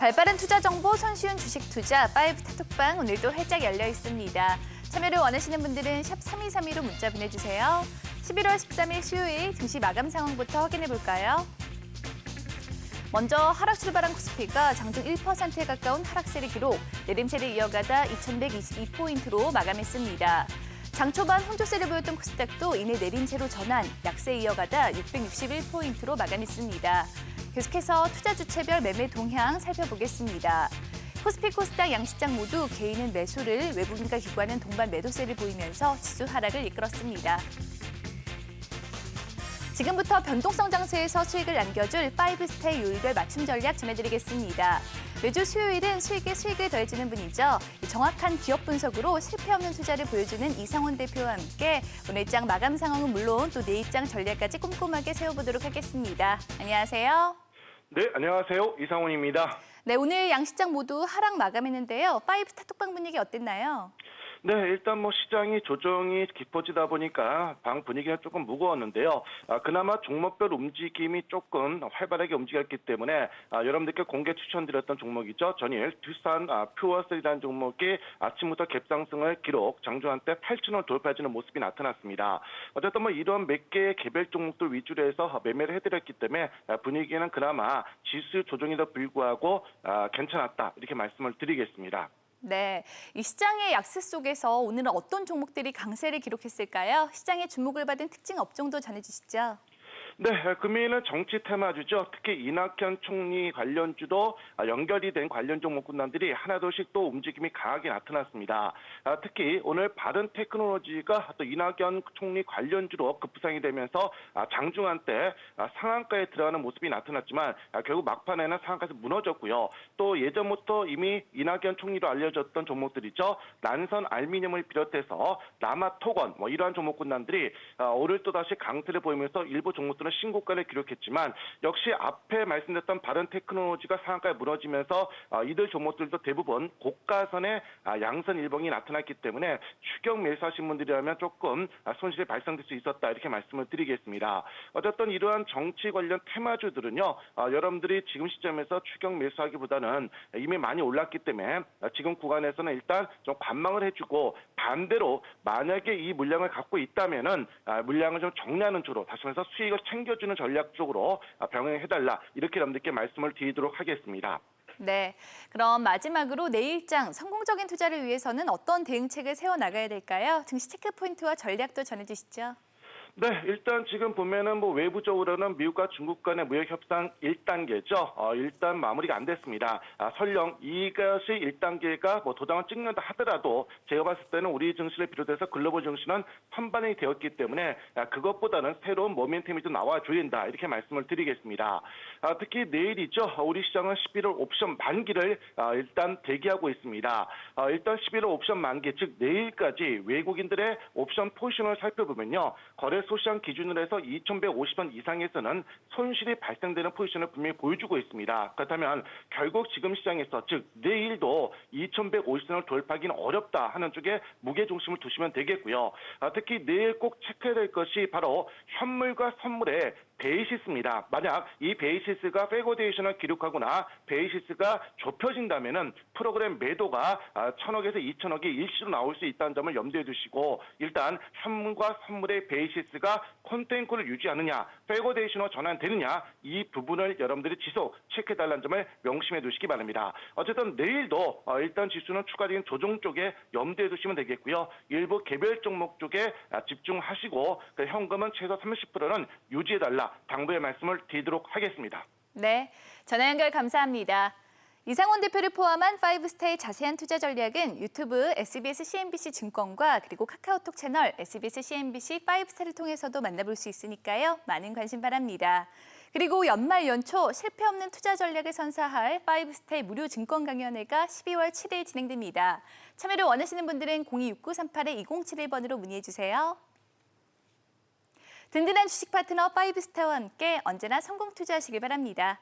발빠른 투자 정보 손쉬운 주식 투자 파이브 타톡방 오늘도 활짝 열려 있습니다. 참여를 원하시는 분들은 샵 3232로 문자 보내주세요. 11월 13일 수요일 증시 마감 상황부터 확인해 볼까요? 먼저 하락 출발한 코스피가 장중 1%에 가까운 하락세를 기록, 내림세를 이어가다 2122포인트로 마감했습니다. 장 초반 혼조세를 보였던 코스닥도 이내 내림세로 전환, 약세 이어가다 661포인트로 마감했습니다. 계속해서 투자 주체별 매매 동향 살펴보겠습니다. 코스피 코스닥 양시장 모두 개인은 매수를 외국인과 기관은 동반 매도세를 보이면서 지수 하락을 이끌었습니다. 지금부터 변동성 장세에서 수익을 안겨줄 파이브 스테이 요일별 맞춤 전략 전해드리겠습니다. 매주 수요일은 수익에 수익을 더해주는 분이죠. 이 정확한 기업 분석으로 실패 없는 투자를 보여주는 이상원 대표와 함께 오늘 장 마감 상황은 물론 또 내일 장 전략까지 꼼꼼하게 세워보도록 하겠습니다. 안녕하세요. 네, 안녕하세요. 이상훈입니다. 네, 오늘 양시장 모두 하락 마감했는데요. 파이브 타톡방 분위기 어땠나요? 네, 일단 뭐 시장이 조정이 깊어지다 보니까 방 분위기가 조금 무거웠는데요. 아, 그나마 종목별 움직임이 조금 활발하게 움직였기 때문에 아, 여러분들께 공개 추천드렸던 종목이죠. 전일 두산 아, 퓨어셀이라는 종목이 아침부터 갭상승을 기록, 때 8천원 돌파해주는 모습이 나타났습니다. 어쨌든 뭐 이런 몇 개의 개별 종목들 위주로 해서 매매를 해드렸기 때문에 아, 분위기는 그나마 지수 조정에도 불구하고 아, 괜찮았다 이렇게 말씀을 드리겠습니다. 네, 이 시장의 약세 속에서 오늘은 어떤 종목들이 강세를 기록했을까요? 시장의 주목을 받은 특징 업종도 전해주시죠. 네, 금요일은 정치 테마주죠. 특히 이낙연 총리 관련주도 아, 연결이 된 관련 종목 군단들이 하나둘씩 또 움직임이 강하게 나타났습니다. 아, 특히 오늘 바른 테크놀로지가 또 이낙연 총리 관련주로 급부상이 되면서 아, 장중한 때 상한가에 들어가는 모습이 나타났지만 결국 막판에는 상한가에서 무너졌고요. 또 예전부터 이미 이낙연 총리로 알려졌던 종목들이죠. 난선 알미늄을 비롯해서 남아토건 뭐 이러한 종목 군단들이 오늘 또 다시 강세를 보이면서 일부 종목들은 신고가를 기록했지만 역시 앞에 말씀드렸던 바른 테크놀로지가 상한가에 무너지면서 어, 이들 종목들도 대부분 고가선의 아, 양선 일봉이 나타났기 때문에 추격 매수하신 분들이라면 조금 아, 손실이 발생될 수 있었다 이렇게 말씀을 드리겠습니다. 어쨌든 이러한 정치 관련 테마주들은요 어, 여러분들이 지금 시점에서 추격 매수하기보다는 이미 많이 올랐기 때문에 어, 지금 구간에서는 일단 좀 관망을 해주고 반대로 만약에 이 물량을 갖고 있다면은 아, 물량을 좀 정리하는 쪽으로 다시 말해서 수익을 챙 겨주는 전략 쪽으로 아, 병행해달라 이렇게 여러분들께 말씀을 드리도록 하겠습니다. 네, 그럼 마지막으로 내일장 성공적인 투자를 위해서는 어떤 대응책을 세워나가야 될까요? 증시 체크 포인트와 전략도 전해주시죠. 네, 일단 지금 보면은 뭐 외부적으로는 미국과 중국 간의 무역 협상 1단계죠. 어, 일단 마무리가 안 됐습니다. 아, 설령 이것이 1단계가 뭐 도장을 찍는다 하더라도 제가 봤을 때는 우리 증시를 비롯해서 글로벌 증시는 선반영이 되었기 때문에 아, 그것보다는 새로운 모멘텀이 좀 나와줘야 된다 이렇게 말씀을 드리겠습니다. 아, 특히 내일이죠. 우리 시장은 11월 옵션 만기를 아, 일단 대기하고 있습니다. 아, 일단 11월 옵션 만기 즉 내일까지 외국인들의 옵션 포지션을 살펴보면요. 거래 소시장 기준으로 해서 2,150원 이상에서는 손실이 발생되는 포지션을 분명히 보여주고 있습니다. 그렇다면 결국 지금 시장에서 즉 내일도 2,150원을 돌파하기는 어렵다 하는 쪽에 무게 중심을 두시면 되겠고요. 아, 특히 내일 꼭 체크해야 될 것이 바로 현물과 선물의 베이시스입니다. 만약 이 베이시스가 페고데이션을 기록하거나 베이시스가 좁혀진다면은 프로그램 매도가 아, 천억에서 이천억이 일시로 나올 수 있다는 점을 염두에 두시고 일단 현물과 선물의 베이시스가 콘텐츠를 유지하느냐, 페고데이션으로 전환되느냐 이 부분을 여러분들이 지속 체크해달라는 점을 명심해 두시기 바랍니다. 어쨌든 내일도 어, 일단 지수는 추가적인 조정 쪽에 염두에 두시면 되겠고요. 일부 개별 종목 쪽에 아, 집중하시고 그 현금은 최소 30%는 유지해달라 당부의 말씀을 드리도록 하겠습니다. 네, 전화 연결 감사합니다. 이상원 대표를 포함한 파이브스타의 자세한 투자 전략은 유튜브 SBS CNBC 증권과 그리고 카카오톡 채널 SBS CNBC 파이브스타를 통해서도 만나볼 수 있으니까요. 많은 관심 바랍니다. 그리고 연말 연초 실패 없는 투자 전략을 선사할 파이브스타의 무료 증권 강연회가 12월 7일 진행됩니다. 참여를 원하시는 분들은 026938-2071번으로 문의해 주세요. 든든한 주식 파트너 파이브스타와 함께 언제나 성공 투자하시길 바랍니다.